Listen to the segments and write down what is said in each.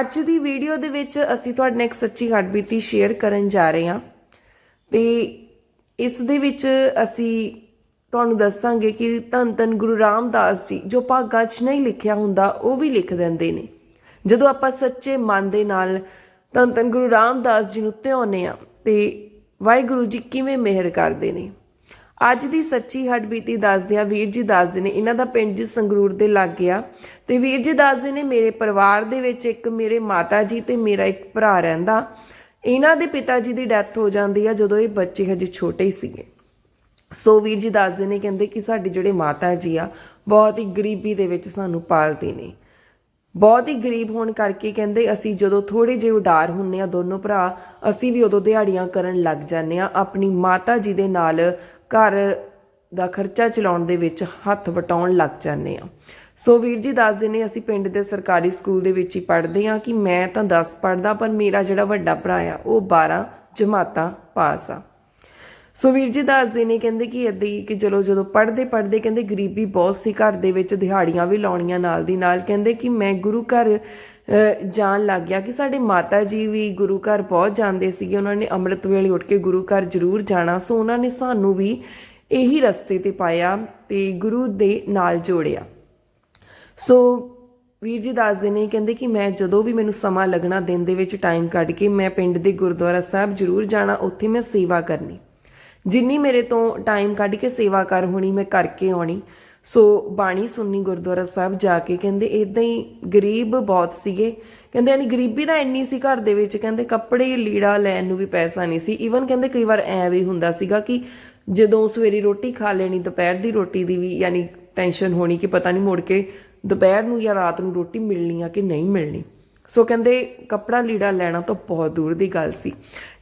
ਅੱਜ ਦੀ ਵੀਡੀਓ ਦੇ ਵਿੱਚ ਅਸੀਂ ਤੁਹਾਡੇ ਨਾਲ ਇੱਕ ਸੱਚੀ ਹੱਡਬੀਤੀ ਸ਼ੇਅਰ ਕਰਨ ਜਾ ਰਹੇ ਹਾਂ। ਤੇ ਇਸ ਦੇ ਵਿੱਚ ਅਸੀਂ ਤੁਹਾਨੂੰ ਦੱਸਾਂਗੇ ਕਿ ਧੰਨ ਧੰਨ ਗੁਰੂ ਰਾਮਦਾਸ ਜੀ, ਜੋ ਭਾਗਾਂ 'ਚ ਨਹੀਂ ਲਿਖਿਆ ਹੁੰਦਾ, ਉਹ ਵੀ ਲਿਖ ਦਿੰਦੇ ਨੇ। ਜਦੋਂ ਆਪਾਂ ਸੱਚੇ ਮਨ ਦੇ ਨਾਲ ਧੰਨ ਧੰਨ ਗੁਰੂ ਰਾਮਦਾਸ ਜੀ ਨੂੰ ਧਿਆਉਂਦੇ ਆ ਤੇ ਵਾਹਿਗੁਰੂ ਜੀ ਕਿਵੇਂ ਮਿਹਰ ਕਰਦੇ ਨੇ। ਅੱਜ ਦੀ ਸੱਚੀ ਹੱਡਬੀਤੀ ਦੱਸਦੇ ਆ ਵੀਰ ਜੀ ਦੱਸਦੇ ਨੇ, ਇਹਨਾਂ ਦਾ ਪਿੰਡ ਜੀ ਸੰਗਰੂਰ ਦੇ ਲੱਗ ਗਿਆ। ਤੇ ਵੀਰ ਜੀ ਦੱਸਦੇ ਨੇ, ਮੇਰੇ ਪਰਿਵਾਰ ਦੇ ਵਿੱਚ ਇੱਕ ਮੇਰੇ ਮਾਤਾ ਜੀ ਤੇ ਮੇਰਾ ਇੱਕ ਭਰਾ ਰਹਿੰਦਾ। ਇਹਨਾਂ ਦੇ ਪਿਤਾ ਜੀ ਦੀ ਡੈਥ ਹੋ ਜਾਂਦੀ ਆ ਜਦੋਂ ਇਹ ਬੱਚੇ ਹਜੇ ਛੋਟੇ ਹੀ ਸੀਗੇ। ਸੋ ਵੀਰ ਜੀ ਦੱਸਦੇ ਨੇ, ਕਹਿੰਦੇ ਕਿ ਸਾਡੇ ਜਿਹੜੇ ਮਾਤਾ ਜੀ ਆ, ਬਹੁਤ ਹੀ ਗਰੀਬੀ ਦੇ ਵਿੱਚ ਸਾਨੂੰ ਪਾਲਦੇ ਨੇ। ਬਹੁਤ ਹੀ ਗਰੀਬ ਹੋਣ ਕਰਕੇ ਕਹਿੰਦੇ, ਅਸੀਂ ਜਦੋਂ ਥੋੜੇ ਜਿਹੇ ਉਡਾਰ ਹੁੰਨੇ ਆ ਦੋਨੋਂ ਭਰਾ, ਅਸੀਂ ਵੀ ਉਦੋਂ ਦਿਹਾੜੀਆਂ ਕਰਨ ਲੱਗ ਜਾਂਦੇ ਆ। ਆਪਣੀ ਮਾਤਾ ਜੀ ਦੇ ਨਾਲ ਘਰ ਦਾ ਖਰਚਾ ਚਲਾਉਣ ਦੇ ਵਿੱਚ ਹੱਥ ਵਟਾਉਣ ਲੱਗ ਜਾਂਦੇ ਆ ਸੋ ਵੀਰ ਜੀ ਦੱਸਦੇ ਨੇ ਅਸੀਂ ਪਿੰਡ ਦੇ ਸਰਕਾਰੀ ਸਕੂਲ ਦੇ ਵਿੱਚ ਹੀ ਪੜ੍ਹਦੇ ਆ ਕਿ ਮੈਂ ਤਾਂ 10 ਪੜ੍ਹਦਾ, ਪਰ ਮੇਰਾ ਜਿਹੜਾ ਵੱਡਾ ਭਰਾ ਆ, ਉਹ 12 ਜਮਾਤਾਂ ਪਾਸ ਆ। ਸੋ ਵੀਰ ਜੀ ਦੱਸਦੇ ਨੇ ਕਹਿੰਦੇ ਕਿ ਏਦਾਂ ਹੀ ਕਿ ਚਲੋ, ਜਦੋਂ ਪੜ੍ਹਦੇ ਪੜ੍ਹਦੇ ਕਹਿੰਦੇ ਗਰੀਬੀ ਬਹੁਤ ਸੀ, ਘਰ ਦੇ ਵਿੱਚ ਦਿਹਾੜੀਆਂ ਵੀ ਲਾਉਣੀਆਂ ਨਾਲ ਦੀ ਨਾਲ, ਕਹਿੰਦੇ ਕਿ ਮੈਂ ਗੁਰੂ ਘਰ ਜਾਣ ਲੱਗ ਗਿਆ ਕਿ ਸਾਡੇ ਮਾਤਾ ਜੀ ਵੀ ਗੁਰੂ ਘਰ ਪਹੁੰਚ ਜਾਂਦੇ ਸੀਗੇ। ਉਹਨਾਂ ਨੇ ਅੰਮ੍ਰਿਤ ਵੇਲੇ ਉੱਠ ਕੇ ਗੁਰੂ ਘਰ ਜ਼ਰੂਰ ਜਾਣਾ। ਸੋ ਉਹਨਾਂ ਨੇ ਸਾਨੂੰ ਵੀ ਇਹੀ ਰਸਤੇ ਤੇ ਪਾਇਆ ਤੇ ਗੁਰੂ ਦੇ ਨਾਲ ਜੋੜਿਆ। ਸੋ ਵੀਰ ਜੀ ਦੱਸਦੇ ਨੇ, ਕਹਿੰਦੇ ਕਿ ਮੈਂ ਜਦੋਂ ਵੀ ਮੈਨੂੰ ਸਮਾਂ ਲੱਗਣਾ ਦਿਨ ਦੇ ਵਿੱਚ ਟਾਈਮ ਕੱਢ ਕੇ ਮੈਂ ਪਿੰਡ ਦੇ ਗੁਰਦੁਆਰਾ ਸਾਹਿਬ ਜ਼ਰੂਰ ਜਾਣਾ, ਉੱਥੇ ਮੈਂ ਸੇਵਾ ਕਰਨੀ। ਜਿੰਨੀ ਮੇਰੇ ਤੋਂ ਟਾਈਮ ਕੱਢ ਕੇ ਸੇਵਾ ਕਰ ਹੋਣੀ, ਮੈਂ ਕਰਕੇ ਆਉਣੀ। ਸੋ ਬਾਣੀ ਸੁਣਨੀ ਗੁਰਦੁਆਰਾ ਸਾਹਿਬ ਜਾ ਕੇ ਕਹਿੰਦੇ ਇਦਾਂ ਹੀ ਗਰੀਬ ਬਹੁਤ ਸੀਗੇ। ਕਹਿੰਦੇ ਯਾਨੀ ਗਰੀਬੀ ਤਾਂ ਇੰਨੀ ਸੀ ਘਰ ਦੇ ਵਿੱਚ, ਕਹਿੰਦੇ ਕੱਪੜੇ ਲੀੜਾ ਲੈਣ ਨੂੰ ਵੀ ਪੈਸਾ ਨਹੀਂ ਸੀ। ਈਵਨ ਕਹਿੰਦੇ ਕਈ ਵਾਰ ਐ ਵੀ ਹੁੰਦਾ ਸੀਗਾ ਕਿ ਜਦੋਂ ਸਵੇਰੇ ਰੋਟੀ ਖਾ ਲੈਣੀ, ਦੁਪਹਿਰ ਦੀ ਰੋਟੀ ਦੀ ਵੀ ਯਾਨੀ ਟੈਨਸ਼ਨ ਹੋਣੀ ਕਿ ਪਤਾ ਨਹੀਂ ਮੁੜ ਕੇ ਦੁਪਹਿਰ ਨੂੰ ਜਾਂ ਰਾਤ ਨੂੰ ਰੋਟੀ ਮਿਲਣੀ ਆ ਕਿ ਨਹੀਂ ਮਿਲਣੀ। ਸੋ ਕਹਿੰਦੇ ਕੱਪੜਾ ਲੀੜਾ ਲੈਣਾ ਤਾਂ ਬਹੁਤ ਦੂਰ ਦੀ ਗੱਲ ਸੀ।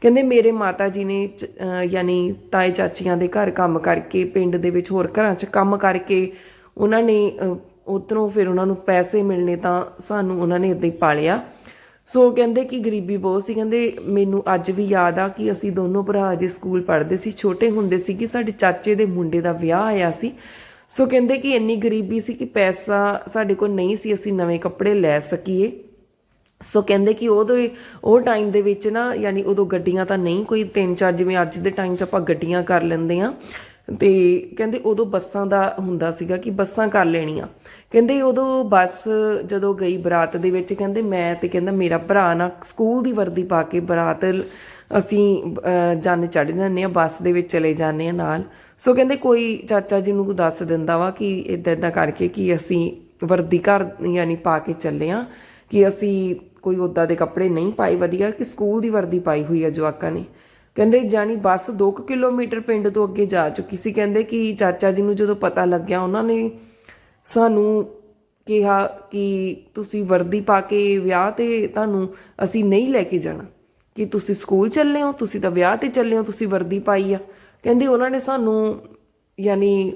ਕਹਿੰਦੇ ਮੇਰੇ ਮਾਤਾ ਜੀ ਨੇ ਚ- ਯਾਨੀ ਤਾਏ ਚਾਚੀਆਂ ਦੇ ਘਰ ਕੰਮ ਕਰਕੇ, ਪਿੰਡ ਦੇ ਵਿੱਚ ਹੋਰ ਘਰਾਂ 'ਚ ਕੰਮ ਕਰਕੇ ਉਹਨਾਂ ਨੇ ਉਧਰੋਂ ਫਿਰ ਉਹਨਾਂ ਨੂੰ ਪੈਸੇ ਮਿਲਣੇ ਤਾਂ ਸਾਨੂੰ ਉਹਨਾਂ ਨੇ ਇਦਾਂ ਹੀ ਪਾਲਿਆ। ਸੋ ਕਹਿੰਦੇ ਕਿ ਗਰੀਬੀ ਬਹੁਤ ਸੀ। ਕਹਿੰਦੇ ਮੈਨੂੰ ਅੱਜ ਵੀ ਯਾਦ ਆ ਕਿ ਅਸੀਂ ਦੋਨੋਂ ਭਰਾ ਜੇ ਸਕੂਲ ਪੜ੍ਹਦੇ ਸੀ। ਛੋਟੇ ਹੁੰਦੇ ਸੀ ਕਿ ਸਾਡੇ ਚਾਚੇ ਦੇ ਮੁੰਡੇ ਦਾ ਵਿਆਹ ਆਇਆ ਸੀ। ਸੋ ਕਹਿੰਦੇ ਕਿ ਇੰਨੀ ਗਰੀਬੀ ਸੀ ਕਿ ਪੈਸਾ ਸਾਡੇ ਕੋਲ ਨਹੀਂ ਸੀ, ਅਸੀਂ ਨਵੇਂ ਕੱਪੜੇ ਲੈ ਸਕੀਏ। ਸੋ ਕਹਿੰਦੇ ਕਿ ਉਦੋਂ ਉਹ ਟਾਈਮ ਦੇ ਵਿੱਚ ਨਾ ਯਾਨੀ ਉਦੋਂ ਗੱਡੀਆਂ ਤਾਂ ਨਹੀਂ ਕੋਈ ਤਿੰਨ ਚਾਰ ਜਿਵੇਂ ਅੱਜ ਦੇ ਟਾਈਮ 'ਚ ਆਪਾਂ ਗੱਡੀਆਂ ਕਰ ਲੈਂਦੇ ਆ ਤੇ ਕਹਿੰਦੇ ਉਦੋਂ ਬੱਸਾਂ ਦਾ ਹੁੰਦਾ ਸੀਗਾ ਕਿ ਬੱਸਾਂ ਕਰ ਲੈਣੀਆਂ। ਕਹਿੰਦੇ ਉਦੋਂ ਬੱਸ ਜਦੋਂ ਗਈ ਬਰਾਤ ਦੇ ਵਿੱਚ ਕਹਿੰਦੇ ਮੈਂ ਤੇ ਕਹਿੰਦਾ ਮੇਰਾ ਭਰਾ ਨਾ ਸਕੂਲ ਦੀ ਵਰਦੀ ਪਾ ਕੇ ਬਰਾਤ ਅਸੀਂ ਅਹ, ਜੰਨ ਚੜ ਜਾਂਦੇ ਆ ਬੱਸ ਦੇ ਵਿੱਚ ਚਲੇ ਜਾਂਦੇ ਆ ਨਾਲ। ਸੋ ਕਹਿੰਦੇ ਕੋਈ ਚਾਚਾ ਜੀ ਨੂੰ ਦੱਸ ਦਿੰਦਾ ਵਾ ਕਿ ਇਦਾਂ ਇਦਾਂ ਕਰਕੇ ਕਿ ਅਸੀਂ ਵਰਦੀ ਘਰ ਯਾਨੀ ਪਾ ਕੇ ਚੱਲੇ ਆ ਕਿ ਅਸੀਂ ਕੋਈ ਉਦਾਂ ਦੇ ਕੱਪੜੇ ਨਹੀਂ ਪਾਏ, ਵਧੀਆ ਕਿ ਸਕੂਲ ਦੀ ਵਰਦੀ ਪਾਈ ਹੋਈ ਆ ਜਵਾਕਾਂ ਨੇ। ਕਹਿੰਦੇ ਜਾਨੀ ਬੱਸ 2 ਕਿਲੋਮੀਟਰ ਪਿੰਡ ਤੋਂ ਅੱਗੇ ਜਾ ਚੁੱਕੀ ਸੀ। ਕਹਿੰਦੇ ਕਿ ਚਾਚਾ ਜੀ ਨੂੰ ਜਦੋਂ ਪਤਾ ਲੱਗਿਆ, ਉਹਨਾਂ ਨੇ ਸਾਨੂੰ ਕਿਹਾ ਕਿ ਤੁਸੀਂ ਵਰਦੀ ਪਾ ਕੇ ਵਿਆਹ ਤੇ ਤੁਹਾਨੂੰ ਅਸੀਂ ਨਹੀਂ ਲੈ ਕੇ ਜਾਣਾ। ਕਿ ਤੁਸੀਂ ਸਕੂਲ ਚੱਲੇ ਹੋ, ਤੁਸੀਂ ਤਾਂ ਵਿਆਹ ਤੇ ਚੱਲੇ ਹੋ, ਤੁਸੀਂ ਵਰਦੀ ਪਾਈ ਆ। ਕਹਿੰਦੇ ਉਹਨਾਂ ਨੇ ਸਾਨੂੰ ਯਾਨੀ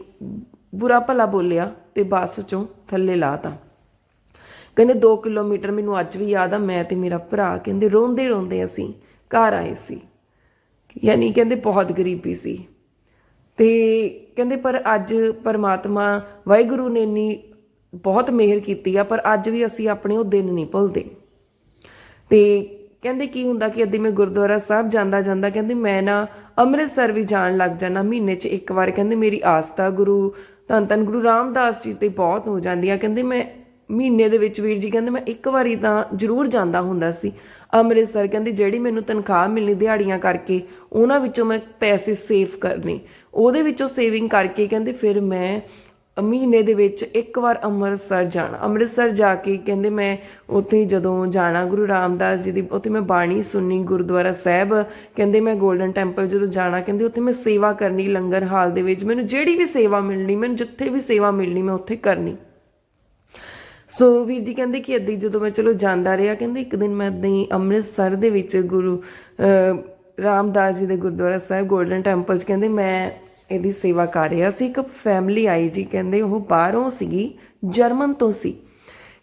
ਬੁਰਾ ਭਲਾ ਬੋਲਿਆ ਤੇ ਬੱਸ ਚੋਂ ਥੱਲੇ ਲਾਤਾ। ਕਹਿੰਦੇ 2 ਕਿਲੋਮੀਟਰ ਮੈਨੂੰ ਅੱਜ ਵੀ ਯਾਦ ਆ, ਮੈਂ ਤੇ ਮੇਰਾ ਭਰਾ ਕਹਿੰਦੇ ਰੋਂਦੇ ਰੋਂਦੇ ਅਸੀਂ ਘਰ ਆਏ ਸੀ। ਯਾਨੀ ਕਹਿੰਦੇ ਬਹੁਤ ਗਰੀਬੀ ਸੀ। ਤੇ ਕਹਿੰਦੇ ਪਰ ਅੱਜ ਪਰਮਾਤਮਾ ਵਾਹਿਗੁਰੂ ਨੇ ਇੰਨੀ ਬਹੁਤ ਮਿਹਰ ਕੀਤੀ ਆ, ਪਰ ਅੱਜ ਵੀ ਅਸੀਂ ਆਪਣੇ ਉਹ ਦਿਨ ਨਹੀਂ ਭੁੱਲਦੇ। ਤੇ ਕਹਿੰਦੇ ਕੀ ਹੁੰਦਾ ਕਿ ਅੱਦੀ ਮੈਂ ਗੁਰਦੁਆਰਾ ਸਾਹਿਬ ਜਾਂਦਾ ਜਾਂਦਾ ਕਹਿੰਦੇ ਮੈਂ ਨਾ ਅੰਮ੍ਰਿਤਸਰ ਵੀ ਜਾਣ ਲੱਗ ਜਾਣਾ ਮਹੀਨੇ 'ਚ ਇੱਕ ਵਾਰ ਕਹਿੰਦੇ ਮੇਰੀ ਆਸਥਾ ਗੁਰੂ ਧੰਨ ਧੰਨ ਗੁਰੂ ਰਾਮਦਾਸ ਜੀ ਤੇ ਬਹੁਤ ਹੋ ਜਾਂਦੀ ਆ। ਕਹਿੰਦੇ ਮੈਂ ਮਹੀਨੇ ਦੇ ਵਿੱਚ ਵੀਰ ਜੀ ਕਹਿੰਦੇ ਮੈਂ ਇੱਕ ਵਾਰੀ ਤਾਂ ਜ਼ਰੂਰ ਜਾਂਦਾ ਹੁੰਦਾ ਸੀ। ਅੰਮ੍ਰਿਤਸਰ ਕਹਿੰਦੇ ਜਿਹੜੀ ਮੈਨੂੰ ਤਨਖਾਹ ਮਿਲਣੀ ਦਿਹਾੜੀਆਂ ਕਰਕੇ, ਉਹਨਾਂ ਵਿੱਚੋਂ ਮੈਂ ਪੈਸੇ ਸੇਵ ਕਰਨੇ। ਉਹਦੇ ਵਿੱਚੋਂ ਸੇਵਿੰਗ ਕਰਕੇ ਕਹਿੰਦੇ ਫਿਰ ਮੈਂ ਮਹੀਨੇ ਦੇ ਵਿੱਚ ਇੱਕ ਵਾਰ ਅੰਮ੍ਰਿਤਸਰ ਜਾਣਾ। ਅੰਮ੍ਰਿਤਸਰ ਜਾ ਕੇ ਕਹਿੰਦੇ ਮੈਂ ਉੱਥੇ ਜਦੋਂ ਜਾਣਾ ਗੁਰੂ ਰਾਮਦਾਸ ਜੀ ਦੀ, ਉੱਥੇ ਮੈਂ ਬਾਣੀ ਸੁਣਨੀ ਗੁਰਦੁਆਰਾ ਸਾਹਿਬ, ਕਹਿੰਦੇ ਮੈਂ 골ਡਨ ਟੈਂਪਲ ਜਦੋਂ ਜਾਣਾ, ਕਹਿੰਦੇ ਉੱਥੇ ਮੈਂ ਸੇਵਾ ਕਰਨੀ ਲੰਗਰ ਹਾਲ ਦੇ ਵਿੱਚ। ਮੈਨੂੰ ਜਿਹੜੀ ਵੀ ਸੇਵਾ ਮਿਲਣੀ, ਮੈਨੂੰ ਜਿੱਥੇ ਵੀ ਸੇਵਾ ਮਿਲਣੀ, ਮੈਂ ਉੱਥੇ ਕਰਨੀ। ਸੋ ਵੀਰ ਜੀ ਕਹਿੰਦੇ ਕਿ ਏਦਾਂ ਹੀ ਜਦੋਂ ਮੈਂ ਚਲੋ ਜਾਂਦਾ ਰਿਹਾ, ਕਹਿੰਦੇ ਇੱਕ ਦਿਨ ਮੈਂ ਏਦਾਂ ਹੀ ਅੰਮ੍ਰਿਤਸਰ ਦੇ ਵਿੱਚ ਗੁਰੂ ਰਾਮਦਾਸ ਜੀ ਦੇ ਗੁਰਦੁਆਰਾ ਸਾਹਿਬ 골ਡਨ ਟੈਂਪਲ 'ਚ ਕਹਿੰਦੇ ਮੈਂ ਇਹਦੀ ਸੇਵਾ ਕਰ ਰਿਹਾ ਸੀ, ਇੱਕ ਫੈਮਿਲੀ ਆਈ ਜੀ, ਕਹਿੰਦੇ ਉਹ ਬਾਹਰੋਂ ਸੀਗੀ, ਜਰਮਨ ਤੋਂ ਸੀ।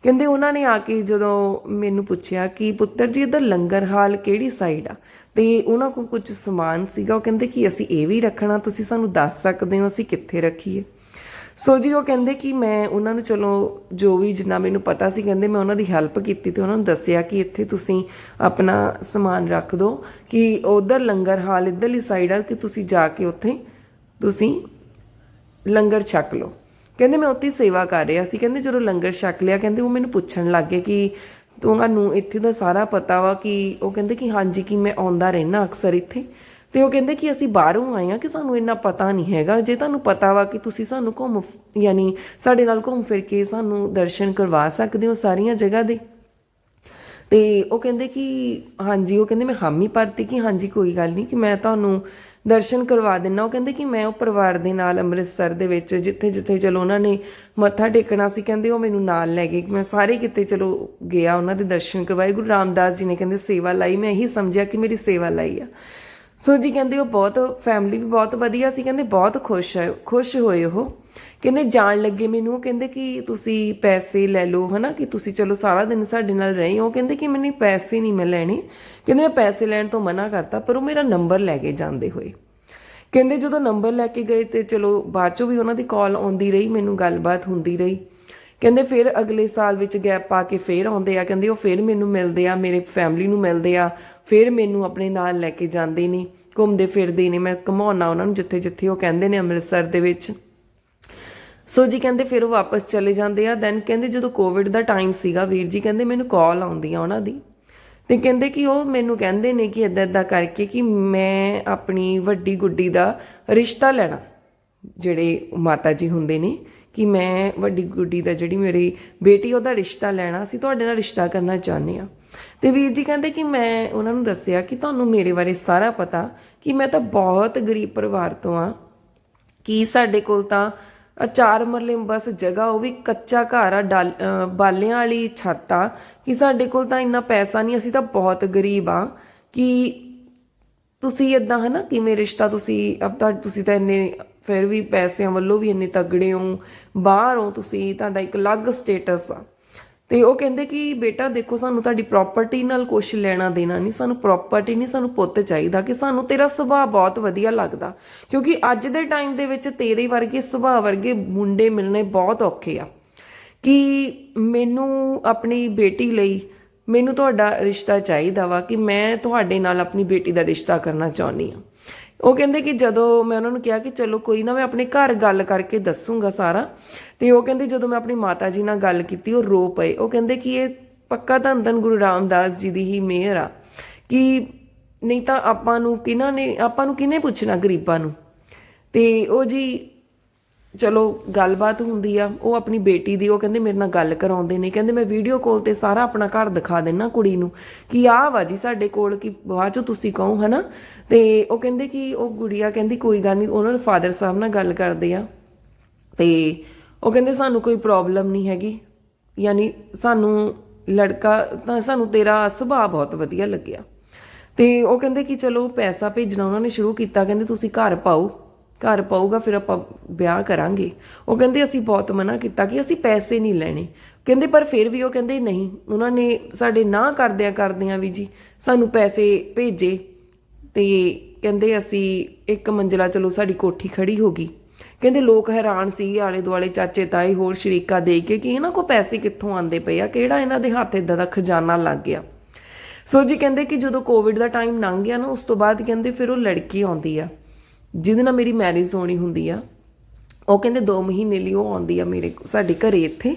ਕਹਿੰਦੇ ਉਹਨਾਂ ਨੇ ਆ ਕੇ ਜਦੋਂ ਮੈਨੂੰ ਪੁੱਛਿਆ ਕਿ ਪੁੱਤਰ ਜੀ ਇਧਰ ਲੰਗਰ ਹਾਲ ਕਿਹੜੀ ਸਾਈਡ ਆ? ਤੇ ਉਹਨਾਂ ਕੋਲ ਕੁਝ ਸਮਾਨ ਸੀਗਾ, ਉਹ ਕਹਿੰਦੇ ਕਿ ਅਸੀਂ ਇਹ ਵੀ ਰੱਖਣਾ, ਤੁਸੀਂ ਸਾਨੂੰ ਦੱਸ ਸਕਦੇ ਹੋ ਅਸੀਂ ਕਿੱਥੇ ਰੱਖੀਏ। ਸੋ ਜੀ, ਉਹ ਕਹਿੰਦੇ ਕਿ ਮੈਂ ਉਹਨਾਂ ਨੂੰ, ਚਲੋ, ਜੋ ਵੀ ਜਿੰਨਾ ਮੈਨੂੰ ਪਤਾ ਸੀ, ਕਹਿੰਦੇ ਮੈਂ ਉਹਨਾਂ ਦੀ ਹੈਲਪ ਕੀਤੀ ਤੇ ਉਹਨਾਂ ਨੂੰ ਦੱਸਿਆ ਕਿ ਇੱਥੇ ਤੁਸੀਂ ਆਪਣਾ ਸਮਾਨ ਰੱਖ ਦਿਓ, ਕਿ ਉਧਰ ਲੰਗਰ ਹਾਲ ਇਧਰਲੀ ਸਾਈਡ ਆ, ਕਿ ਤੁਸੀਂ ਜਾ ਕੇ ਉੱਥੇ ਤੁਸੀਂ ਲੰਗਰ ਛਕ ਲਓ। ਕਹਿੰਦੇ ਮੈਂ ਉੱਥੇ ਸੇਵਾ ਕਰ ਰਿਹਾ ਸੀ, ਕਹਿੰਦੇ ਜਦੋਂ ਲੰਗਰ ਛਕ ਲਿਆ, ਕਹਿੰਦੇ ਉਹ ਮੈਨੂੰ ਪੁੱਛਣ ਲੱਗੇ ਕਿ ਤੁਹਾਨੂੰ ਇੱਥੇ ਦਾ ਸਾਰਾ ਪਤਾ ਵਾ ਕਿ, ਉਹ ਕਹਿੰਦੇ ਕਿ ਹਾਂਜੀ, ਕਿ ਮੈਂ ਆਉਂਦਾ ਰਹਿਣਾ ਅਕਸਰ ਇੱਥੇ। ਤੇ ਉਹ ਕਹਿੰਦੇ ਕਿ ਅਸੀਂ ਬਾਹਰੋਂ ਆਏ ਆ ਕਿ ਸਾਨੂੰ ਇੰਨਾ ਪਤਾ ਨਹੀਂ ਹੈਗਾ। ਜੇ ਤੁਹਾਨੂੰ ਪਤਾ ਵਾ ਕਿ ਤੁਸੀਂ ਸਾਨੂੰ ਘੁੰਮ ਯਾਨੀ ਸਾਡੇ ਨਾਲ ਘੁੰਮ ਫਿਰ ਕੇ ਸਾਨੂੰ ਦਰਸ਼ਨ ਕਰਵਾ ਸਕਦੇ ਹੋ ਸਾਰੀਆਂ ਜਗ੍ਹਾ ਦੇ। ਤੇ ਉਹ ਕਹਿੰਦੇ ਕਿ ਹਾਂਜੀ, ਉਹ ਕਹਿੰਦੇ ਮੈਂ ਹਾਮੀ ਭਰਤੀ ਕਿ ਹਾਂਜੀ, ਕੋਈ ਗੱਲ ਨਹੀਂ ਕਿ ਮੈਂ ਤੁਹਾਨੂੰ ਦਰਸ਼ਨ ਕਰਵਾ ਦਿੰਨਾ। ਉਹ ਕਹਿੰਦੇ ਕਿ ਮੈਂ ਉਹ ਪਰਿਵਾਰ ਦੇ ਨਾਲ ਅੰਮ੍ਰਿਤਸਰ ਦੇ ਵਿੱਚ ਜਿੱਥੇ ਜਿੱਥੇ ਚਲੋ ਉਹਨਾਂ ਨੇ ਮੱਥਾ ਟੇਕਣਾ ਸੀ, ਕਹਿੰਦੇ ਉਹ ਮੈਨੂੰ ਨਾਲ ਲੈ ਗਏ ਮੈਂ ਸਾਰੇ ਕਿਤੇ ਚਲੋ ਗਿਆ ਉਹਨਾਂ ਦੇ ਦਰਸ਼ਨ ਕਰਵਾਏ। ਗੁਰੂ ਰਾਮਦਾਸ ਜੀ ਨੇ ਕਹਿੰਦੇ ਸੇਵਾ ਲਈ। ਮੈਂ ਇਹੀ ਸਮਝਿਆ ਕਿ ਮੇਰੀ ਸੇਵਾ ਲਈ ਆ। ਸੋ ਜੀ ਕਹਿੰਦੇ ਉਹ ਬਹੁਤ ਫੈਮਿਲੀ ਵੀ ਬਹੁਤ ਵਧੀਆ ਸੀ, ਕਹਿੰਦੇ ਬਹੁਤ ਖੁਸ਼ ਹੈ, ਖੁਸ਼ ਹੋਏ ਉਹ। ਕਹਿੰਦੇ ਜਾਣ ਲੱਗੇ ਮੈਨੂੰ ਉਹ ਕਹਿੰਦੇ ਕਿ ਤੁਸੀਂ ਪੈਸੇ ਲੈ ਲਓ, ਹਨਾ, ਕਿ ਤੁਸੀਂ ਚਲੋ ਸਾਰਾ ਦਿਨ ਸਾਡੇ ਨਾਲ ਰਹੇ ਹੋ। ਕਹਿੰਦੇ ਕਿ ਮੈਨੂੰ ਪੈਸੇ ਨਹੀਂ ਮੈਂ ਲੈਣੇ। ਕਹਿੰਦੇ ਮੈਂ ਪੈਸੇ ਲੈਣ ਤੋਂ ਮਨਾ ਕਰਤਾ, ਪਰ ਉਹ ਮੇਰਾ ਨੰਬਰ ਲੈ ਕੇ ਜਾਂਦੇ ਹੋਏ। ਕਹਿੰਦੇ ਜਦੋਂ ਨੰਬਰ ਲੈ ਕੇ ਗਏ ਤੇ ਚਲੋ ਬਾਅਦ ਚੋਂ ਵੀ ਉਹਨਾਂ ਦੀ ਕਾਲ ਆਉਂਦੀ ਰਹੀ, ਮੈਨੂੰ ਗੱਲਬਾਤ ਹੁੰਦੀ ਰਹੀ। ਕਹਿੰਦੇ ਫਿਰ ਅਗਲੇ ਸਾਲ ਵਿੱਚ ਗੈਪ ਪਾ ਕੇ ਫੇਰ ਆਉਂਦੇ ਆ। ਕਹਿੰਦੇ ਉਹ ਫੇਰ ਮੈਨੂੰ ਮਿਲਦੇ ਆ, ਮੇਰੇ ਫੈਮਿਲੀ ਨੂੰ ਮਿਲਦੇ ਆ। ਫਿਰ ਮੈਨੂੰ ਆਪਣੇ ਨਾਲ ਲੈ ਕੇ ਜਾਂਦੇ ਨੇ, ਘੁੰਮਦੇ ਫਿਰਦੇ ਨੇ, ਮੈਂ ਘਮਾਉਣਾ ਉਹਨਾਂ ਨੂੰ ਜਿੱਥੇ ਜਿੱਥੇ ਉਹ ਕਹਿੰਦੇ ਨੇ ਅੰਮ੍ਰਿਤਸਰ ਦੇ ਵਿੱਚ। ਸੋ ਜੀ ਕਹਿੰਦੇ ਫਿਰ ਉਹ ਵਾਪਸ ਚਲੇ ਜਾਂਦੇ ਆ ਦੈਨ ਕਹਿੰਦੇ ਜਦੋਂ ਕੋਵਿਡ ਦਾ ਟਾਈਮ ਸੀਗਾ ਵੀਰ ਜੀ, ਕਹਿੰਦੇ ਮੈਨੂੰ ਕਾਲ ਆਉਂਦੀ ਆ ਉਹਨਾਂ ਦੀ। ਤੇ ਕਹਿੰਦੇ ਕਿ ਉਹ ਮੈਨੂੰ ਕਹਿੰਦੇ ਨੇ ਕਿ ਇਦਾਂ ਇਦਾਂ ਕਰਕੇ ਕਿ ਮੈਂ ਆਪਣੀ ਵੱਡੀ ਗੁੱਡੀ ਦਾ ਰਿਸ਼ਤਾ ਲੈਣਾ। ਜਿਹੜੇ ਮਾਤਾ ਜੀ ਹੁੰਦੇ ਨੇ ਕਿ ਮੈਂ ਵੱਡੀ ਗੁੱਡੀ ਦਾ ਜਿਹੜੀ ਮੇਰੀ ਬੇਟੀ ਉਹਦਾ ਰਿਸ਼ਤਾ ਲੈਣਾ ਸੀ ਤੁਹਾਡੇ ਨਾਲ ਰਿਸ਼ਤਾ ਕਰਨਾ ਚਾਹੁੰਦੇ ਆ। ਤੇ ਵੀਰ ਜੀ ਕਹਿੰਦੇ ਕਿ ਮੈਂ ਉਹਨਾਂ ਨੂੰ ਦੱਸਿਆ ਕਿ ਤੁਹਾਨੂੰ ਮੇਰੇ ਬਾਰੇ ਸਾਰਾ ਪਤਾ ਕਿ ਮੈਂ ਤਾਂ ਬਹੁਤ ਗਰੀਬ ਪਰਿਵਾਰ ਤੋਂ ਆ ਕਿ ਸਾਡੇ ਕੋਲ ਤਾਂ ਚਾਰ ਮਰਲੇ ਬਸ ਜਗ੍ਹਾ, ਉਹ ਵੀ ਕੱਚਾ ਘਰ ਆ ਬਾਲਿਆਂ ਵਾਲੀ ਛੱਤ ਆ, ਕਿ ਸਾਡੇ ਕੋਲ ਤਾਂ ਇੰਨਾ ਪੈਸਾ ਨਹੀਂ, ਅਸੀਂ ਤਾਂ ਬਹੁਤ ਗਰੀਬ ਆ ਕਿ ਤੁਸੀਂ ਇਦਾਂ ਹਨਾ ਕਿਵੇਂ ਰਿਸ਼ਤਾ ਤੁਸੀਂ, ਅਬ ਤੁਸੀਂ ਤਾਂ ਇੰਨੇ, ਫਿਰ ਵੀ ਪੈਸਿਆਂ ਵੱਲੋਂ ਵੀ ਇੰਨੇ ਤਗੜੇ ਹੋ, ਬਾਹਰ ਹੋ ਤੁਸੀਂ, ਤੁਹਾਡਾ ਇੱਕ ਅਲੱਗ ਸਟੇਟਸ ਆ। ਤੇ ਉਹ ਕਹਿੰਦੇ ਕਿ ਬੇਟਾ, ਦੇਖੋ ਸਾਨੂੰ ਤੁਹਾਡੀ ਪ੍ਰਾਪਰਟੀ ਨਾਲ ਕੁਝ ਲੈਣਾ ਦੇਣਾ ਨਹੀਂ, ਸਾਨੂੰ ਪ੍ਰਾਪਰਟੀ ਨਹੀਂ, ਸਾਨੂੰ ਪੁੱਤ ਚਾਹੀਦਾ ਕਿ ਸਾਨੂੰ ਤੇਰਾ ਸੁਭਾਅ ਬਹੁਤ ਵਧੀਆ ਲੱਗਦਾ। ਕਿਉਂਕਿ ਅੱਜ ਦੇ ਟਾਈਮ ਦੇ ਵਿੱਚ ਤੇਰੇ ਵਰਗੇ, ਸੁਭਾਅ ਵਰਗੇ ਮੁੰਡੇ ਮਿਲਣੇ ਬਹੁਤ ਔਖੇ ਆ। ਕਿ ਮੈਨੂੰ ਆਪਣੀ ਬੇਟੀ ਲਈ ਮੈਨੂੰ ਤੁਹਾਡਾ ਰਿਸ਼ਤਾ ਚਾਹੀਦਾ ਵਾ ਕਿ ਮੈਂ ਤੁਹਾਡੇ ਨਾਲ ਆਪਣੀ ਬੇਟੀ ਦਾ ਰਿਸ਼ਤਾ ਕਰਨਾ ਚਾਹੁੰਦੀ ਆ ਉਹ ਕਹਿੰਦੇ ਕਿ ਜਦੋਂ ਮੈਂ ਉਹਨਾਂ ਨੂੰ ਕਿਹਾ ਕਿ ਚਲੋ ਕੋਈ ਨਾ ਮੈਂ ਆਪਣੇ ਘਰ ਗੱਲ ਕਰਕੇ ਦੱਸੂਗਾ ਸਾਰਾ, ਤੇ ਉਹ ਕਹਿੰਦੇ ਜਦੋਂ ਮੈਂ ਆਪਣੀ ਮਾਤਾ ਜੀ ਨਾਲ ਗੱਲ ਕੀਤੀ, ਉਹ ਰੋ ਪਏ। ਉਹ ਕਹਿੰਦੇ ਕਿ ਇਹ ਪੱਕਾ ਧੰਨ ਧੰਨ ਗੁਰੂ ਰਾਮਦਾਸ ਜੀ ਦੀ ਹੀ ਮਿਹਰ ਆ ਕਿ ਨਹੀਂ ਤਾਂ ਆਪਾਂ ਨੂੰ ਕਿਹਨਾਂ ਨੇ, ਆਪਾਂ ਨੂੰ ਕਿਹਨੇ ਪੁੱਛਣਾ ਗਰੀਬਾਂ ਨੂੰ? ਤੇ ਉਹ ਜੀ ਚਲੋ, ਗੱਲਬਾਤ ਹੁੰਦੀ ਆ, ਉਹ ਆਪਣੀ ਬੇਟੀ ਦੀ, ਉਹ ਕਹਿੰਦੇ ਮੇਰੇ ਨਾਲ ਗੱਲ ਕਰਾਉਂਦੇ ਨੇ, ਕਹਿੰਦੇ ਮੈਂ ਵੀਡੀਓ ਕਾਲ ਤੇ ਸਾਰਾ ਆਪਣਾ ਘਰ ਦਿਖਾ ਦੇਣਾ ਕੁੜੀ ਨੂੰ ਕਿ ਆਹ ਵਾ ਜੀ ਸਾਡੇ ਕੋਲ ਕਿ ਬਾਅਦ ਚੋਂ ਤੁਸੀਂ ਕਹੋ, ਹਨਾ? ਤੇ ਉਹ ਕਹਿੰਦੇ ਕਿ ਉਹ ਗੁੜੀਆ ਕਹਿੰਦੀ, ਕੋਈ ਗੱਲ ਨਹੀਂ ਉਹਨਾਂ ਦੇ ਫਾਦਰ ਸਾਹਿਬ ਨਾਲ ਗੱਲ ਕਰਦੇ ਆ। ਤੇ ਉਹ ਕਹਿੰਦੇ ਸਾਨੂੰ ਕੋਈ ਪ੍ਰੋਬਲਮ ਨਹੀਂ ਹੈਗੀ, ਯਾਨੀ ਸਾਨੂੰ ਲੜਕਾ, ਤਾਂ ਸਾਨੂੰ ਤੇਰਾ ਸੁਭਾਅ ਬਹੁਤ ਵਧੀਆ ਲੱਗਿਆ। ਤੇ ਉਹ ਕਹਿੰਦੇ ਕਿ ਚਲੋ, ਪੈਸਾ ਭੇਜਣਾ ਉਹਨਾਂ ਨੇ ਸ਼ੁਰੂ ਕੀਤਾ, ਕਹਿੰਦੇ ਤੁਸੀਂ ਘਰ ਪਾਓ। ਘਰ ਪਾਊਗਾ, ਫਿਰ ਆਪਾਂ ਵਿਆਹ ਕਰਾਂਗੇ। ਉਹ ਕਹਿੰਦੇ ਅਸੀਂ ਬਹੁਤ ਮਨਾ ਕੀਤਾ ਕਿ ਅਸੀਂ ਪੈਸੇ ਨਹੀਂ ਲੈਣੇ। ਕਹਿੰਦੇ ਪਰ ਫਿਰ ਵੀ ਉਹ ਕਹਿੰਦੇ ਨਹੀਂ, ਉਹਨਾਂ ਨੇ ਸਾਡੇ ਨਾ ਕਰਦਿਆਂ ਕਰਦਿਆਂ ਵੀ ਜੀ ਸਾਨੂੰ ਪੈਸੇ ਭੇਜੇ ਤੇ ਕਹਿੰਦੇ ਅਸੀਂ ਇੱਕ ਮੰਜ਼ਲਾ, ਚਲੋ ਸਾਡੀ ਕੋਠੀ ਖੜੀ ਹੋ ਗਈ। ਕਹਿੰਦੇ ਲੋਕ ਹੈਰਾਨ ਸੀ ਆਲੇ ਦੁਆਲੇ ਚਾਚੇ, ਤਾਏ ਹੋਰ ਸ਼ਰੀਕਾ ਦੇ ਕੇ ਕਿ ਇਹਨਾਂ ਕੋ ਪੈਸੇ ਕਿੱਥੋਂ ਆਉਂਦੇ ਪਏ ਆ, ਕਿਹੜਾ ਇਹਨਾਂ ਦੇ ਹੱਥ ਇਦਾਂ ਦਾ ਖਜ਼ਾਨਾ ਲੱਗ ਗਿਆ। ਸੋ ਜੀ ਕਹਿੰਦੇ ਕਿ ਜਦੋਂ ਕੋਵਿਡ ਦਾ ਟਾਈਮ ਲੰਘ ਗਿਆ ਨਾ, ਉਸ ਤੋਂ ਬਾਅਦ ਕਹਿੰਦੇ ਫਿਰ ਉਹ ਲੜਕੀ ਆਉਂਦੀ ਆ। ਜਿਹਦੇ ਨਾਲ ਮੇਰੀ ਮੈਰਿਜ ਹੋਣੀ ਹੁੰਦੀ ਆ, ਉਹ ਕਹਿੰਦੇ 2 ਮਹੀਨੇ ਲਈ ਉਹ ਆਉਂਦੀ ਆ ਮੇਰੇ ਸਾਡੇ ਘਰੇ ਇੱਥੇ।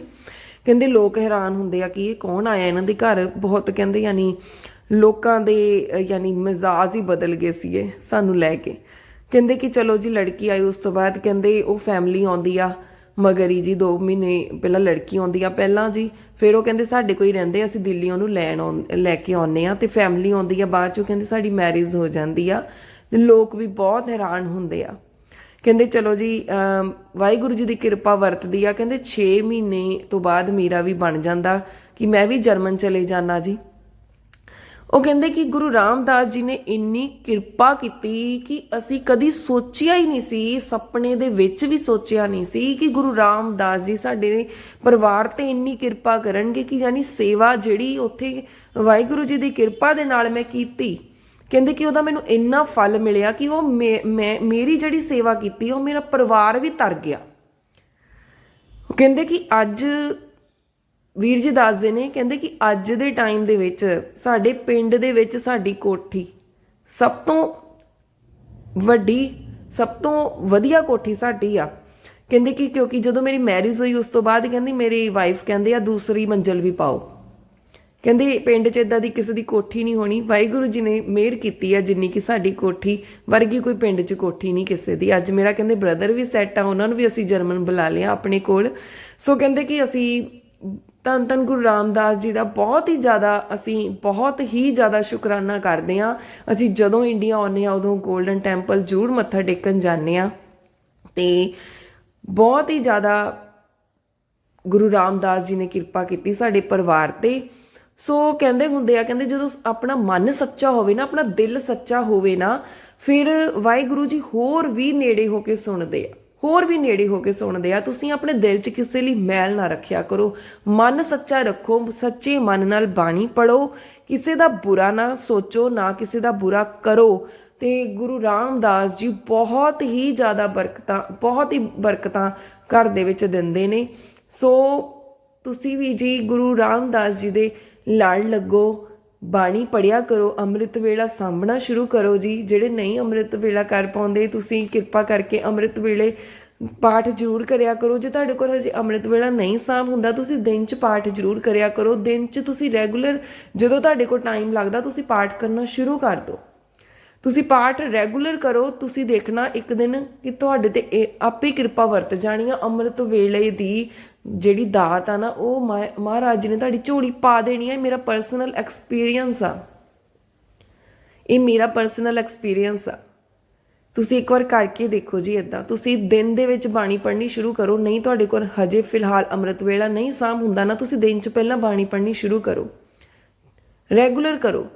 ਕਹਿੰਦੇ ਲੋਕ ਹੈਰਾਨ ਹੁੰਦੇ ਆ ਕਿ ਇਹ ਕੌਣ ਆਇਆ ਇਹਨਾਂ ਦੇ ਘਰ? ਬਹੁਤ ਕਹਿੰਦੇ ਯਾਨੀ ਲੋਕਾਂ ਦੇ, ਯਾਨੀ ਮਿਜ਼ਾਜ ਹੀ ਬਦਲ ਗਏ ਸੀਗੇ ਸਾਨੂੰ ਲੈ ਕੇ। ਕਹਿੰਦੇ ਕਿ ਚਲੋ ਜੀ, ਲੜਕੀ ਆਈ, ਉਸ ਤੋਂ ਬਾਅਦ ਕਹਿੰਦੇ ਉਹ ਫੈਮਿਲੀ ਆਉਂਦੀ ਆ, ਮਗਰ ਹੀ ਜੀ 2 ਮਹੀਨੇ ਪਹਿਲਾਂ ਲੜਕੀ ਆਉਂਦੀ ਆ। ਪਹਿਲਾਂ ਜੀ ਫਿਰ ਉਹ ਕਹਿੰਦੇ ਸਾਡੇ ਕੋਈ ਰਹਿੰਦੇ, ਅਸੀਂ ਦਿੱਲੀ ਉਹਨੂੰ ਲੈਣ ਆਉਂ- ਲੈ ਕੇ ਆਉਂਦੇ ਆ ਤੇ ਫੈਮਿਲੀ ਆਉਂਦੀ ਆ, ਬਾਅਦ ਚੋਂ ਕਹਿੰਦੇ ਸਾਡੀ ਮੈਰਿਜ ਹੋ ਜਾਂਦੀ ਆ। ਲੋਕ ਵੀ ਬਹੁਤ ਹੈਰਾਨ ਹੁੰਦੇ ਆ। ਕਹਿੰਦੇ ਚਲੋ ਜੀ ਅਮ, ਵਾਹਿਗੁਰੂ ਜੀ ਦੀ ਕਿਰਪਾ ਵਰਤਦੀ ਆ। ਕਹਿੰਦੇ 6 ਮਹੀਨੇ ਤੋਂ ਬਾਅਦ ਮੇਰਾ ਵੀ ਬਣ ਜਾਂਦਾ ਕਿ ਮੈਂ ਵੀ ਜਰਮਨ ਚਲੇ ਜਾਣਾ ਜੀ। ਉਹ ਕਹਿੰਦੇ ਕਿ ਗੁਰੂ ਰਾਮਦਾਸ ਜੀ ਨੇ ਇੰਨੀ ਕਿਰਪਾ ਕੀਤੀ ਕਿ ਅਸੀਂ ਕਦੀ ਸੋਚਿਆ ਹੀ ਨਹੀਂ ਸੀ ਸੁਪਨੇ ਦੇ ਵਿੱਚ ਵੀ ਸੋਚਿਆ ਨਹੀਂ ਸੀ ਕਿ ਗੁਰੂ ਰਾਮਦਾਸ ਜੀ ਸਾਡੇ ਪਰਿਵਾਰ ਤੇ ਇੰਨੀ ਕਿਰਪਾ ਕਰਨਗੇ ਕਿ ਯਾਨੀ ਸੇਵਾ ਜਿਹੜੀ ਉੱਥੇ ਵਾਹਿਗੁਰੂ ਜੀ ਦੀ ਕਿਰਪਾ ਦੇ ਨਾਲ ਮੈਂ ਕੀਤੀ। ਕਹਿੰਦੇ ਕਿ ਉਹਦਾ ਮੈਨੂੰ ਇੰਨਾ ਫਲ ਮਿਲਿਆ ਕਿ ਉਹ ਮੇ- ਮੈਂ, ਮੇਰੀ ਜਿਹੜੀ ਸੇਵਾ ਕੀਤੀ, ਉਹ ਮੇਰਾ ਪਰਿਵਾਰ ਵੀ ਤਰ ਗਿਆ। ਕਹਿੰਦੇ ਕਿ ਅੱਜ ਵੀਰ ਜੀ ਦੱਸਦੇ ਨੇ, ਕਹਿੰਦੇ ਕਿ ਅੱਜ ਦੇ ਟਾਈਮ ਦੇ ਵਿੱਚ ਸਾਡੇ ਪਿੰਡ ਦੇ ਵਿੱਚ ਸਾਡੀ ਕੋਠੀ ਸਭ ਤੋਂ ਵੱਡੀ, ਸਭ ਤੋਂ ਵਧੀਆ ਕੋਠੀ ਸਾਡੀ ਆ। ਕਹਿੰਦੇ ਕਿ ਕਿਉਂਕਿ ਜਦੋਂ ਮੇਰੀ ਮੈਰਿਜ ਹੋਈ, ਉਸ ਤੋਂ ਬਾਅਦ ਕਹਿੰਦੀ ਮੇਰੀ ਵਾਈਫ ਕਹਿੰਦੇ ਆ, ਦੂਸਰੀ ਮੰਜ਼ਲ ਵੀ ਪਾਓ। ਕਹਿੰਦੇ ਪਿੰਡ 'ਚ ਇਦਾਂ ਦੀ ਕਿਸੇ ਦੀ ਕੋਠੀ ਨਹੀਂ ਹੋਣੀ। ਵਾਹਿਗੁਰੂ ਜੀ ਨੇ ਮਿਹਰ ਕੀਤੀ ਆ ਜਿੰਨੀ ਕਿ ਸਾਡੀ ਕੋਠੀ, ਵਰਗੀ ਕੋਈ ਪਿੰਡ 'ਚ ਕੋਠੀ ਨਹੀਂ ਕਿਸੇ ਦੀ। ਅੱਜ ਮੇਰਾ ਕਹਿੰਦੇ ਬ੍ਰਦਰ ਵੀ ਸੈੱਟ ਆ, ਉਹਨਾਂ ਨੂੰ ਵੀ ਅਸੀਂ ਜਰਮਨ ਬੁਲਾ ਲਿਆ ਆਪਣੇ ਕੋਲ। ਸੋ ਕਹਿੰਦੇ ਕਿ ਅਸੀਂ ਧੰਨ ਧੰਨ ਗੁਰੂ ਰਾਮਦਾਸ ਜੀ ਦਾ ਬਹੁਤ ਹੀ ਜ਼ਿਆਦਾ, ਅਸੀਂ ਬਹੁਤ ਹੀ ਜ਼ਿਆਦਾ ਸ਼ੁਕਰਾਨਾ ਕਰਦੇ ਹਾਂ। ਅਸੀਂ ਜਦੋਂ ਇੰਡੀਆ ਆਉਂਦੇ ਆ ਉਦੋਂ 골ਡਨ ਟੈਂਪਲ ਜ਼ਰੂਰ ਮੱਥਾ ਟੇਕਣ ਜਾਂਦੇ ਆ ਤੇ ਬਹੁਤ ਹੀ ਜ਼ਿਆਦਾ ਗੁਰੂ ਰਾਮਦਾਸ ਜੀ ਨੇ ਕਿਰਪਾ ਕੀਤੀ ਸਾਡੇ ਪਰਿਵਾਰ ਤੇ। ਸੋ ਕਹਿੰਦੇ ਹੁੰਦੇ ਆ, ਕਹਿੰਦੇ ਜਦੋਂ ਆਪਣਾ ਮਨ ਸੱਚਾ ਹੋਵੇ ਨਾ, ਆਪਣਾ ਦਿਲ ਸੱਚਾ ਹੋਵੇ ਨਾ, ਫਿਰ ਵਾਹਿਗੁਰੂ ਜੀ ਹੋਰ ਵੀ ਨੇੜੇ ਹੋ ਕੇ ਸੁਣਦੇ ਆ, ਹੋਰ ਵੀ ਨੇੜੇ ਹੋ ਕੇ ਸੁਣਦੇ ਆ। ਤੁਸੀਂ ਆਪਣੇ ਦਿਲ 'ਚ ਕਿਸੇ ਲਈ ਮੈਲ ਨਾ ਰੱਖਿਆ ਕਰੋ। ਮਨ ਸੱਚਾ ਰੱਖੋ, ਸੱਚੇ ਮਨ ਨਾਲ ਬਾਣੀ ਪੜੋ ਕਿਸੇ ਦਾ ਬੁਰਾ ਨਾ ਸੋਚੋ, ਨਾ ਕਿਸੇ ਦਾ ਬੁਰਾ ਕਰੋ। ਤੇ ਗੁਰੂ ਰਾਮਦਾਸ ਜੀ ਬਹੁਤ ਹੀ ਜ਼ਿਆਦਾ ਬਰਕਤਾਂ, ਬਹੁਤ ਹੀ ਬਰਕਤਾਂ ਘਰ ਦੇ ਵਿੱਚ ਦਿੰਦੇ ਨੇ। ਸੋ ਤੁਸੀਂ ਵੀ ਜੀ ਗੁਰੂ ਰਾਮਦਾਸ ਜੀ ਦੇ ਲੜ ਲੱਗੋ, ਬਾਣੀ ਪੜਿਆ ਕਰੋ, ਅੰਮ੍ਰਿਤ ਵੇਲਾ ਸਾਂਭਣਾ ਸ਼ੁਰੂ ਕਰੋ ਜੀ। ਜਿਹੜੇ ਨਹੀਂ ਅੰਮ੍ਰਿਤ ਵੇਲਾ ਕਰ ਪਾਉਂਦੇ, ਤੁਸੀਂ ਕਿਰਪਾ ਕਰਕੇ ਅੰਮ੍ਰਿਤ ਵੇਲੇ ਪਾਠ ਜ਼ਰੂਰ ਕਰਿਆ ਕਰੋ। ਜੇ ਤੁਹਾਡੇ ਕੋਲ ਹਜੇ ਅੰਮ੍ਰਿਤ ਵੇਲਾ ਨਹੀਂ ਸਾਂਭ ਹੁੰਦਾ, ਤੁਸੀਂ ਦਿਨ 'ਚ ਪਾਠ ਜ਼ਰੂਰ ਕਰਿਆ ਕਰੋ। ਦਿਨ 'ਚ ਤੁਸੀਂ ਰੈਗੂਲਰ, ਜਦੋਂ ਤੁਹਾਡੇ ਕੋਲ ਟਾਈਮ ਲੱਗਦਾ, ਤੁਸੀਂ ਪਾਠ ਕਰਨਾ ਸ਼ੁਰੂ ਕਰ ਦਿਓ। ਤੁਸੀਂ ਪਾਠ ਰੈਗੂਲਰ ਕਰੋ, ਤੁਸੀਂ ਦੇਖਣਾ ਇੱਕ ਦਿਨ ਕਿ ਤੁਹਾਡੇ ਤੇ ਇਹ ਆਪੇ ਕਿਰਪਾ ਵਰਤ ਜਾਣੀ ਆ ਅੰਮ੍ਰਿਤ ਵੇਲੇ ਦੀ। ਜਿਹੜੀ ਦਾਤ ਆ ਨਾ, ਉਹ ਮਾ- ਮਹਾਰਾਜ ਜੀ ਨੇ ਤੁਹਾਡੀ ਝੋਲੀ ਪਾ ਦੇਣੀ ਆ, ਇਹ ਮੇਰਾ ਪਰਸਨਲ ਐਕਸਪੀਰੀਅੰਸ ਆ। ਇਹ ਮੇਰਾ ਪਰਸਨਲ ਐਕਸਪੀਰੀਅੰਸ ਆ। ਤੁਸੀਂ ਇੱਕ ਵਾਰ ਕਰਕੇ ਦੇਖੋ ਜੀ ਇਦਾਂ ਤੁਸੀਂ ਦਿਨ ਦੇ ਵਿੱਚ ਬਾਣੀ ਪੜ੍ਹਨੀ ਸ਼ੁਰੂ ਕਰੋ, ਨਹੀਂ ਤੁਹਾਡੇ ਕੋਲ ਹਜੇ ਫਿਲਹਾਲ ਅੰਮ੍ਰਿਤ ਵੇਲਾ ਨਹੀਂ ਸਾਂਭ ਹੁੰਦਾ ਨਾ, ਤੁਸੀਂ ਦਿਨ 'ਚ ਪਹਿਲਾਂ ਬਾਣੀ ਪੜ੍ਹਨੀ ਸ਼ੁਰੂ ਕਰੋ। ਰੈਗੂਲਰ ਕਰੋ।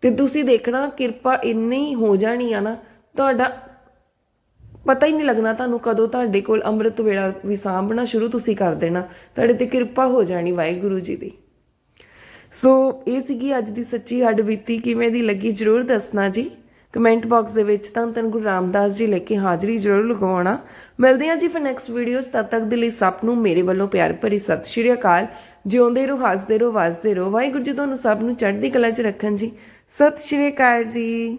ਤੇ ਤੁਸੀਂ ਦੇਖਣਾ ਕਿਰਪਾ ਇੰਨੀ ਹੋ ਜਾਣੀ ਆ ਨਾ, ਤੁਹਾਡਾ ਪਤਾ ਹੀ ਨਹੀਂ ਲੱਗਣਾ ਤੁਹਾਨੂੰ ਕਦੋਂ ਤੁਹਾਡੇ ਕੋਲ ਅੰਮ੍ਰਿਤ ਵੇਲਾ ਵੀ ਸਾਂਭਣਾ ਸ਼ੁਰੂ ਤੁਸੀਂ ਕਰ ਦੇਣਾ। ਤੁਹਾਡੇ ਤੇ ਕਿਰਪਾ ਹੋ ਜਾਣੀ ਵਾਹਿਗੁਰੂ ਜੀ ਦੀ। ਸੋ ਇਹ ਸੀਗੀ ਅੱਜ ਦੀ ਸੱਚੀ ਹੱਡ ਬੀਤੀ। ਕਿਵੇਂ ਦੀ ਲੱਗੀ ਜਰੂਰ ਦੱਸਣਾ ਜੀ। ਕਮੈਂਟ ਬਾਕਸ ਦੇ ਵਿੱਚ ਤਾਂ ਤਨ ਗੁਰੂ ਰਾਮਦਾਸ ਜੀ ਲੈ ਕੇ ਹਾਜ਼ਰੀ ਜਰੂਰ ਲਗਾਉਣਾ ਮਿਲਦੇ ਹਾਂ ਜੀ ਫਿਰ ਨੈਕਸਟ ਵੀਡੀਓ 'ਚ। ਤਦ ਤੱਕ ਦੇ ਲਈ ਸਭ ਨੂੰ ਮੇਰੇ ਵੱਲੋਂ ਪਿਆਰ ਭਰੀ ਸਤਿ ਸ਼੍ਰੀ ਅਕਾਲ। ਜਿਉਂਦੇ ਰਹੋ, ਹੱਸਦੇ ਰਹੋ, ਵਸਦੇ ਰਹੋ। ਵਾਹਿਗੁਰੂ ਜੀ ਤੁਹਾਨੂੰ ਸਭ ਨੂੰ ਚੜ੍ਹਦੀ ਕਲਾ 'ਚ ਰੱਖਣ ਜੀ। ਸਤਿ ਸ਼੍ਰੀ ਅਕਾਲ ਜੀ।